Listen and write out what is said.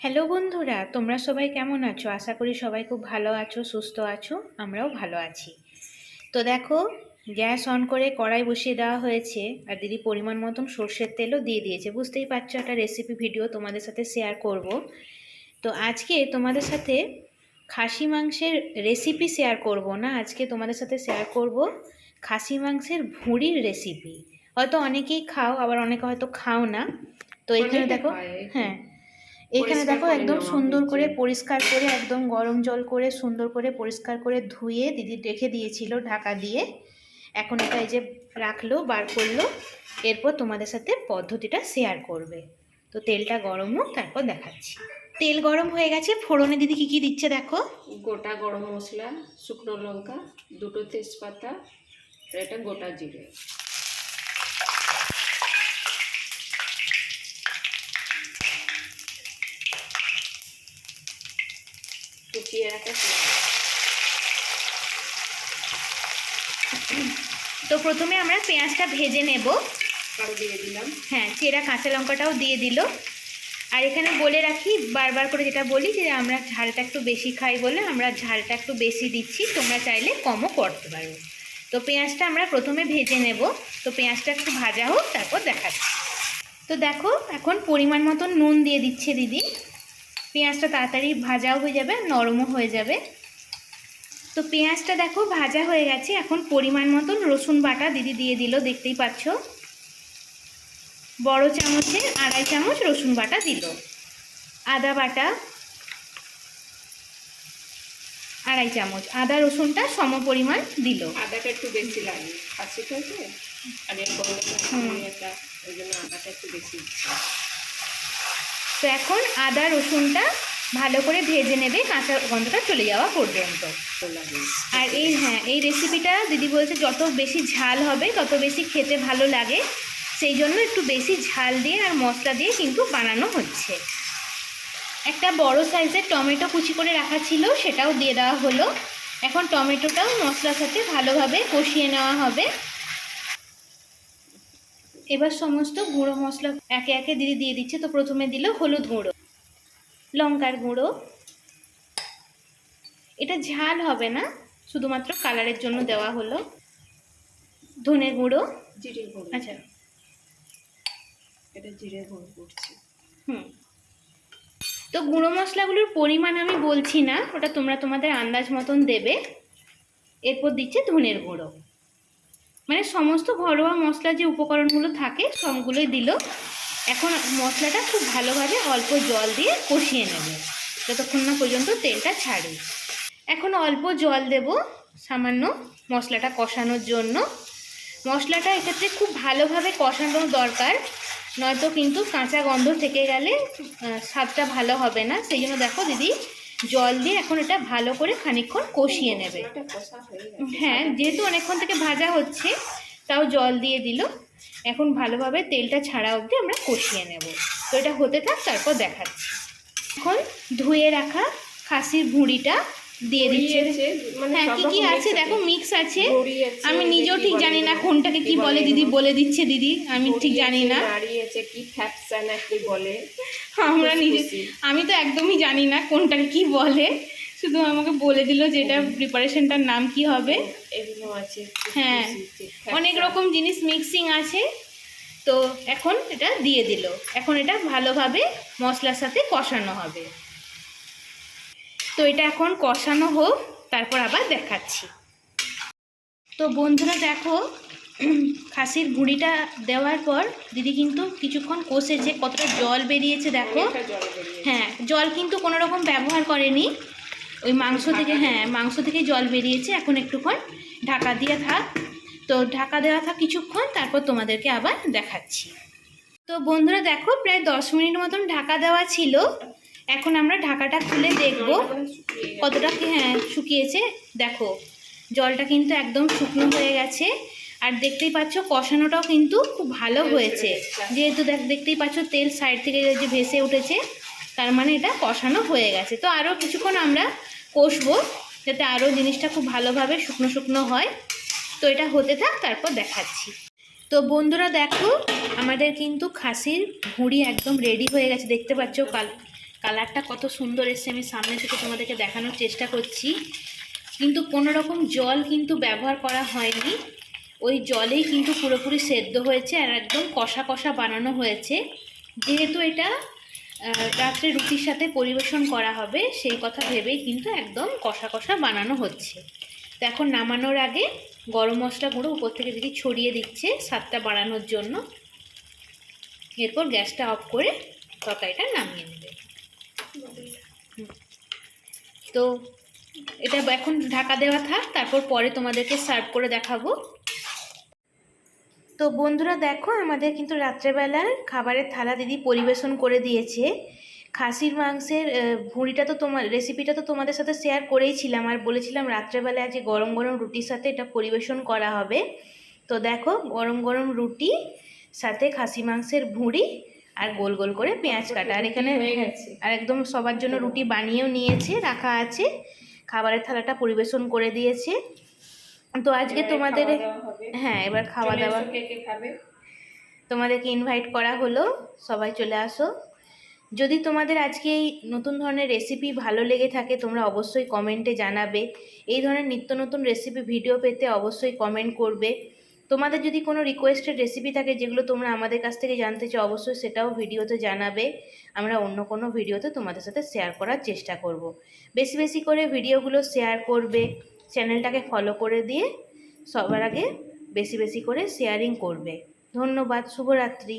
Hello বন্ধুরা তোমরা সবাই কেমন আছো? আশা করি সবাই খুব ভালো আছো সুস্থ আছো আমরাও ভালো আছি। তো দেখো গ্যাস অন করে কড়াই বসিয়ে দেওয়া হয়েছে আর দিদি পরিমাণ মতন সর্ষের তেলও দিয়ে দিয়েছে। বুঝতেই পারছ একটা রেসিপি ভিডিও তোমাদের সাথে শেয়ার করব। তো আজকে তোমাদের সাথে খাসি মাংসের রেসিপি শেয়ার করব না আজকে তোমাদের সাথে শেয়ার করব খাসি মাংসের ভুঁড়ির রেসিপি হয়তো অনেকেই খাও আবার অনেকে হয়তো খাও না। তো এখানে দেখো হ্যাঁ এখানে দেখো একদম সুন্দর করে পরিষ্কার করে একদম গরম জল করে সুন্দর করে পরিষ্কার করে ধুয়ে দিদি রেখে দিয়েছিল ঢাকা দিয়ে। এখন এটা এই যে রাখল বার করল এরপর তোমাদের সাথে পদ্ধতিটা শেয়ার করবে। তো তেলটা গরম হোক তারপর দেখাচ্ছি। তেল গরম হয়ে গেছে ফোড়নে দিদি কি কি দিচ্ছে দেখো? গোটা গরম মশলা শুকনো লঙ্কা দুটো তেজপাতা এটা গোটা জিরে। রাখা। তো প্রথমে আমরা পেঁয়াজটা ভেজে নেব। দিয়ে দিলাম। হ্যাঁ চেরা কাঁচা লঙ্কাটাও দিয়ে দিল। আর এখানে বলে রাখি বারবার করে যেটা বলি যে আমরা ঝালটা একটু বেশি খাই বলে আমরা ঝালটা একটু বেশি দিচ্ছি তোমরা চাইলে কমও করতে পারো। তো পেঁয়াজটা আমরা প্রথমে ভেজে নেব। তো পেঁয়াজটা একটু ভাজা হোক তারপর দেখাচ্ছি। তো দেখো এখন পরিমাণ মতন নুন দিয়ে দিচ্ছে দিদি। পেঁয়াজটা তাড়াতাড়ি ভাজাও হয়ে যাবে নরমও হয়ে যাবে। তো পেঁয়াজটা দেখো ভাজা হয়ে গেছে এখন পরিমাণ মতন রসুন বাটা দিদি দিয়ে দিল দেখতেই পাচ্ছ। বড় চামচে আড়াই চামচ রসুন বাটা দিল। আদা বাটা আড়াই চামচ আদা রসুনটা সম পরিমাণ দিল। আদাটা একটু বেশি লাগে তো আর এর একটা ওই জন্য আদাটা একটু বেশি। তো এখন আদা রসুনটা ভালো করে ভেজে নেবে, কাঁচা গন্ধটা চলে যাওয়া পর্যন্ত। আর এই হ্যাঁ এই রেসিপিটা দিদি বলছে যত বেশি ঝাল হবে, তত বেশি খেতে ভালো লাগে। সেই জন্য একটু বেশি ঝাল দিয়ে আর মশলা দিয়ে কিন্তু বানানো হচ্ছে। একটা বড় সাইজের টমেটো কুচি করে রাখা ছিল, সেটাও দিয়ে দেওয়া হলো। এখন টমেটোটাও মশলার সাথে ভালোভাবে কষিয়ে নেওয়া হবে। এবার সমস্ত গুঁড়ো মশলা একে একে দিদি দিয়ে দিচ্ছে। তো প্রথমে দিল হলুদ গুঁড়ো লঙ্কার গুঁড়ো। এটা ঝাল হবে না শুধুমাত্র কালারের জন্য দেওয়া হলো। ধনে গুঁড়ো। জিরে গুঁড়ো। আচ্ছা। এটা জিরে গুঁড়ো করছি। হুম। তো গুঁড়ো মশলাগুলোর পরিমাণ আমি বলছি না ওটা তোমরা তোমাদের আন্দাজ মতন দেবে। এরপর দিচ্ছে ধনের গুঁড়ো। মানে সমস্ত ঘরোয়া মশলা যে উপকরণগুলো থাকে, সবগুলোই দিল। এখন মশলাটা খুব ভালোভাবে অল্প জল দিয়ে কষিয়ে নেবে। যতক্ষণ না পর্যন্ত তেলটা ছাড়ে। এখন অল্প জল দেব সামান্য মশলাটা কষানোর জন্য। মশলাটা এক্ষেত্রে খুব ভালোভাবে কষানো দরকার, নয়তো কিন্তু কাঁচা গন্ধ থেকে গেলে স্বাদটা ভালো হবে না। সেই জন্য দেখো দিদি জল দিয়ে এখন এটা ভালো করে খানিক্ষণ কষিয়ে নেবে। হয়ে হ্যাঁ যেহেতু অনেকক্ষণ থেকে ভাজা হচ্ছে তাও জল দিয়ে দিল। এখন ভালোভাবে তেলটা ছাড়া অবধি আমরা কষিয়ে নেব। তো এটা হতে থাক তারপর দেখাচ্ছি। এখন ধুয়ে রাখা খাসির ভুঁড়িটা দিয়ে দিচ্ছে। মানে হ্যাঁ কি কি আছে? দেখো মিক্স আছে। আমি নিজেও ঠিক জানি না কোনটাকে কি বলে দিদি বলে দিচ্ছে দিদি আমি ঠিক জানি না। কি ফ্যাপসা না কি বলে। আমরা নিজে আমি তো একদমই জানি না কোনটাকে কি বলে। শুধু আমাকে বলে দিল যে এটা প্রিপারেশনটার নাম কি হবে। আছে হ্যাঁ অনেক রকম জিনিস মিক্সিং আছে। তো এখন এটা দিয়ে দিল। এখন এটা ভালোভাবে মশলার সাথে কষানো হবে। তো এটা এখন কষানো হোক তারপর আবার দেখাচ্ছি। তো বন্ধুরা দেখো খাসির গুঁড়িটা দেওয়ার পর দিদি কিন্তু কিছুক্ষণ কষেছে কতটা জল বেরিয়েছে দেখো। হ্যাঁ জল কিন্তু কোনো রকম ব্যবহার করেনি। ওই মাংস থেকে হ্যাঁ মাংস থেকে জল বেরিয়েছে এখন একটুক্ষণ ঢাকা দিয়ে থাক। তো ঢাকা দেওয়া থাক কিছুক্ষণ তারপর তোমাদেরকে আবার দেখাচ্ছি। তো বন্ধুরা দেখো প্রায় দশ মিনিট মতন ঢাকা দেওয়া ছিল। এখন আমরা ঢাকাটা খুলে দেখব। কতটা হ্যাঁ শুকিয়েছে। দেখো, জলটা কিন্তু একদম শুকনো হয়ে গেছে। আর দেখতেই পাচ্ছ, কষানোটাও কিন্তু খুব ভালো হয়েছে। যেহেতু দেখ, দেখতেই পাচ্ছ, তেল সাইড থেকে যে ভেসে উঠেছে, তার মানে এটা কষানো হয়ে গেছে। তো আরও কিছুক্ষণ আমরা কষবো, যাতে আরও জিনিসটা খুব ভালোভাবে শুকনো শুকনো হয়। তো এটা হতে থাক, তারপর দেখাচ্ছি। তো বন্ধুরা দেখো, আমাদের কিন্তু খাসির ভুঁড়ি একদম রেডি হয়ে গেছে। দেখতে পাচ্ছ, কাল কালারটা কত সুন্দর এসছে, আমি সামনে থেকে তোমাদেরকে দেখানোর চেষ্টা করছি। কিন্তু কোনো রকম জল কিন্তু ব্যবহার করা হয়নি। ওই জলেই কিন্তু পুরোপুরি সেদ্ধ হয়েছে আর একদম কষা কষা বানানো হয়েছে। যেহেতু এটা রাত্রে রুটির সাথে পরিবেশন করা হবে, সেই কথা ভেবেই কিন্তু একদম কষা কষা বানানো হচ্ছে। তো এখন নামানোর আগে গরম মশলা গুঁড়ো উপর থেকে দিদি ছড়িয়ে দিচ্ছে স্বাদটা বাড়ানোর জন্য। এরপর গ্যাসটা অফ করে তরকারিটা নামিয়ে নেবে। তো এটা এখন ঢাকা দেওয়া থাক, তারপর পরে তোমাদেরকে সার্ভ করে দেখাবো। তো বন্ধুরা দেখো, আমাদের কিন্তু রাত্রেবেলার খাবারের থালা দিদি পরিবেশন করে দিয়েছে। খাসির মাংসের ভুঁড়িটা তো তোমার রেসিপিটা তো তোমাদের সাথে শেয়ার করেই ছিলাম আর বলেছিলাম রাত্রেবেলা আজকে গরম গরম রুটির সাথে এটা পরিবেশন করা হবে। তো দেখো, গরম গরম রুটি, সাথে খাসি মাংসের ভুঁড়ি আর গোল গোল করে পেঁয়াজ কাটা। আর এখানে হয়ে গেছে। আর একদম সবার জন্য রুটি বানিয়েও নিয়েছে রাখা আছে। খাবারের থালাটা পরিবেশন করে দিয়েছে। তো আজকে তোমাদের। হ্যাঁ এবার খাওয়া দাওয়া। তোমাদেরকে ইনভাইট করা হলো সবাই চলে আসো। যদি তোমাদের আজকে এই নতুন ধরনের রেসিপি ভালো লেগে থাকে তোমরা অবশ্যই কমেন্টে জানাবে। এই ধরনের নিত্য নতুন রেসিপি ভিডিও পেতে অবশ্যই কমেন্ট করবে। তোমাদের যদি কোনো রিকোয়েস্টেড রেসিপি থাকে যেগুলো তোমরা আমাদের কাছ থেকে জানতে চাও, অবশ্যই সেটাও ভিডিওতে জানাবে। আমরা অন্য কোনো ভিডিওতে তোমাদের সাথে শেয়ার করার চেষ্টা করব। বেশি বেশি করে ভিডিওগুলো শেয়ার করবে চ্যানেলটাকে ফলো করে দিয়ে সবার আগে বেশি বেশি করে শেয়ারিং করবে। ধন্যবাদ, শুভরাত্রি।